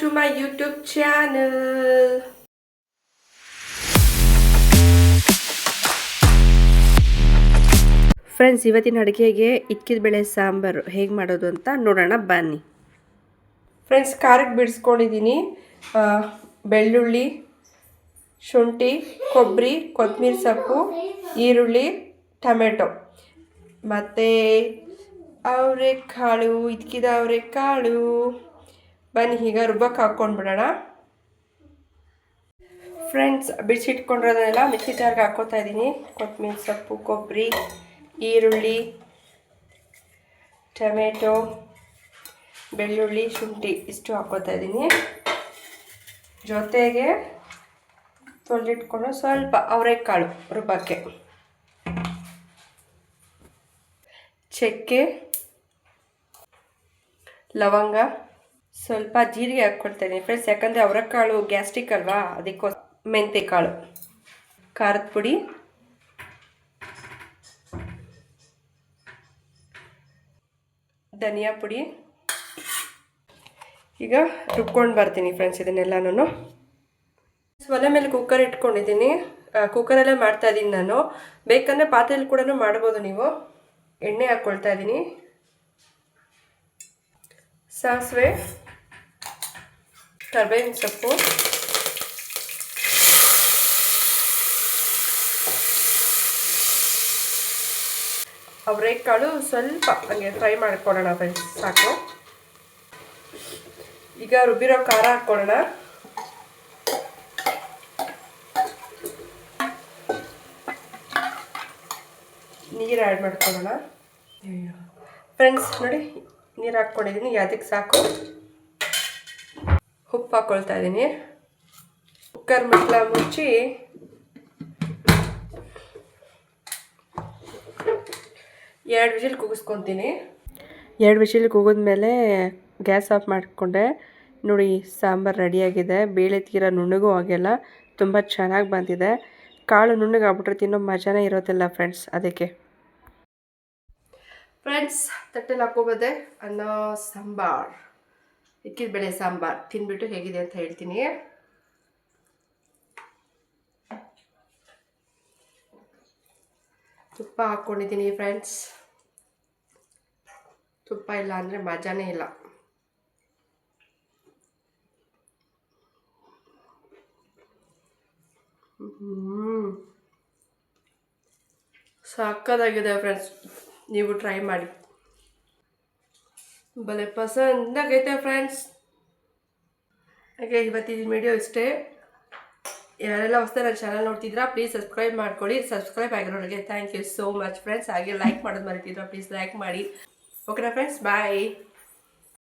to my YouTube channel. Friends ಇವತ್ತಿನ ಅಡುಗೆಗೆ ಇಕ್ಕಿದ ಬೇಳೆ ಸಾಂಬಾರು ಹೇಗೆ ಮಾಡೋದು ಅಂತ ನೋಡೋಣ ಬನ್ನಿ. ಫ್ರೆಂಡ್ಸ್ ಖಾರಕ್ಕೆ ಬಿಡಿಸ್ಕೊಂಡಿದ್ದೀನಿ ಬೆಳ್ಳುಳ್ಳಿ ಶುಂಠಿ ಕೊಬ್ಬರಿ ಕೊತ್ತಂಬರಿ ಸೊಪ್ಪು ಈರುಳ್ಳಿ ಟೊಮೆಟೊ. ಮತ್ತು ಅವರೆಕಾಳು ಇದ್ಕಿದ ಅವರೆಕಾಳು. ಬನ್ನಿ, ಈಗ ರುಬ್ಬಕ್ಕೆ ಹಾಕ್ಕೊಂಡ್ಬಿಡೋಣ. ಫ್ರೆಂಡ್ಸ್ ಬಿಡಿಸಿಟ್ಕೊಂಡಿರೋದನ್ನೆಲ್ಲ ಮಿಕ್ಸಿ ಜಾರ್ಗೆ ಹಾಕೋತಾ ಇದ್ದೀನಿ. ಕೊತ್ತಂಬರಿ, ಸೊಪ್ಪು, ಕೊಬ್ಬರಿ, ಈರುಳ್ಳಿ, ಟೊಮೆಟೊ, ಬೆಳ್ಳುಳ್ಳಿ, ಶುಂಠಿ ಇಷ್ಟು ಹಾಕೋತಾ ಇದ್ದೀನಿ. ಜೊತೆಗೆ ತೊಳೆದಿಟ್ಕೊಂಡು ಸ್ವಲ್ಪ ಅವರೆಕಾಳು ರುಬ್ಬಕ್ಕೆ. ಚಕ್ಕೆ, ಲವಂಗ ಸ್ವಲ್ಪ ಜೀರಿಗೆ ಹಾಕ್ಕೊಳ್ತಾ ಇದ್ದೀನಿ ಫ್ರೆಂಡ್ಸ್ ಯಾಕಂದರೆ ಅವರೆಕಾಳು ಗ್ಯಾಸ್ಟ್ರಿಕ್ ಅಲ್ವಾ? ಅದಕ್ಕೋ ಮೆಂತೆ ಕಾಳು ಖಾರದ ಪುಡಿ, ಧನಿಯಾ ಪುಡಿ. ಈಗ ರುಬ್ಕೊಂಡು ಬರ್ತೀನಿ ಫ್ರೆಂಡ್ಸ್ ಇದನ್ನೆಲ್ಲನೂ ಒಲೆ ಮೇಲೆ ಕುಕ್ಕರ್ ಇಟ್ಕೊಂಡಿದ್ದೀನಿ. ಕುಕ್ಕರಲ್ಲೇ ಮಾಡ್ತಾ ಇದ್ದೀನಿ ನಾನು. ಬೇಕಂದರೆ ಪಾತ್ರೆಯಲ್ಲಿ ಕೂಡ ಮಾಡ್ಬೋದು ನೀವು. ಎಣ್ಣೆ ಹಾಕ್ಕೊಳ್ತಾ ಇದ್ದೀನಿ. ಸಾಸಿವೆ. ಕರ್ಬೇವಿನ ಸೊಪ್ಪು ಅವರೆಕಾಳು ಸ್ವಲ್ಪ ಹಂಗೆ ಫ್ರೈ ಮಾಡ್ಕೊಳ್ಳೋಣ ಫ್ರೆಂಡ್ಸ್ ಸಾಕು. ಈಗ ರುಬ್ಬಿರೋ ಖಾರ ಹಾಕ್ಕೊಳ್ಳೋಣ. ನೀರು ಆ್ಯಡ್ ಮಾಡ್ಕೊಳ್ಳೋಣ. ಫ್ರೆಂಡ್ಸ್ ನೋಡಿ ನೀರು ಹಾಕ್ಕೊಂಡಿದ್ದೀನಿ ಅದಕ್ಕೆ ಸಾಕು? ಉಪ್ಪು ಹಾಕ್ಕೊಳ್ತಾ ಇದ್ದೀನಿ. ಕುಕ್ಕರ್ ಮುಟ್ಲ ಮುಚ್ಚಿ. ಎರಡು ವಿಷಲ್ ಕೂಗಿಸ್ಕೊತೀನಿ ಎರಡು ವಿಷಲ್ ಕೂಗಿದ್ಮೇಲೆ ಗ್ಯಾಸ್ ಆಫ್ ಮಾಡಿಕೊಂಡೆ. ನೋಡಿ ಸಾಂಬಾರು ರೆಡಿಯಾಗಿದೆ. ಬೇಳೆ ತೀರ ನುಣ್ಣಗೂ ಆಗಿಲ್ಲ. ತುಂಬ ಚೆನ್ನಾಗಿ ಬಂದಿದೆ. ಕಾಳು ನುಣ್ಣಗಾಗ್ಬಿಟ್ರೆ ತಿನ್ನೋ ಮಜಾನೇ ಇರೋದಿಲ್ಲ ಫ್ರೆಂಡ್ಸ್ ಅದಕ್ಕೆ. ಫ್ರೆಂಡ್ಸ್ ತಟ್ಟೆಲಿ ಹಾಕೋಬೋದೆ ಅನ್ನೋ ಸಾಂಬಾರ್. ಇಕ್ಕಿದ ಬೇಳೆ ಸಾಂಬಾರ್. ತಿನ್ಬಿಟ್ಟು ಹೇಗಿದೆ ಅಂತ ಹೇಳ್ತೀನಿ. ತುಪ್ಪ ಹಾಕ್ಕೊಂಡಿದ್ದೀನಿ ಫ್ರೆಂಡ್ಸ್ ತುಪ್ಪ ಇಲ್ಲ ಅಂದರೆ ಮಜಾನೇ ಇಲ್ಲ. ಹ್ಮ್. ಸಕ್ಕತ್ತಾಗಿದೆ ಫ್ರೆಂಡ್ಸ್ ನೀವು ಟ್ರೈ ಮಾಡಿ. ಭಲೆ ಪಸಂದಾಗೈತೆ ಫ್ರೆಂಡ್ಸ್ ಹಾಗೆ ಇವತ್ತಿನ ವಿಡಿಯೋ ಇಷ್ಟೇ. ಯಾರೆಲ್ಲ ಹೊಸ ನನ್ನ ಚಾನಲ್ ನೋಡ್ತಿದ್ರಾ ಪ್ಲೀಸ್ ಸಬ್ಸ್ಕ್ರೈಬ್ ಮಾಡ್ಕೊಳ್ಳಿ. Subscribe ಆಗಿರೋರಿಗೆ thank you so much friends ಹಾಗೆ ಲೈಕ್ ಮಾಡೋದು ಮರಿತಿದ್ರಾ ಪ್ಲೀಸ್ ಲೈಕ್ ಮಾಡಿ. ಓಕೆನಾ ಫ್ರೆಂಡ್ಸ್ ಬಾಯ್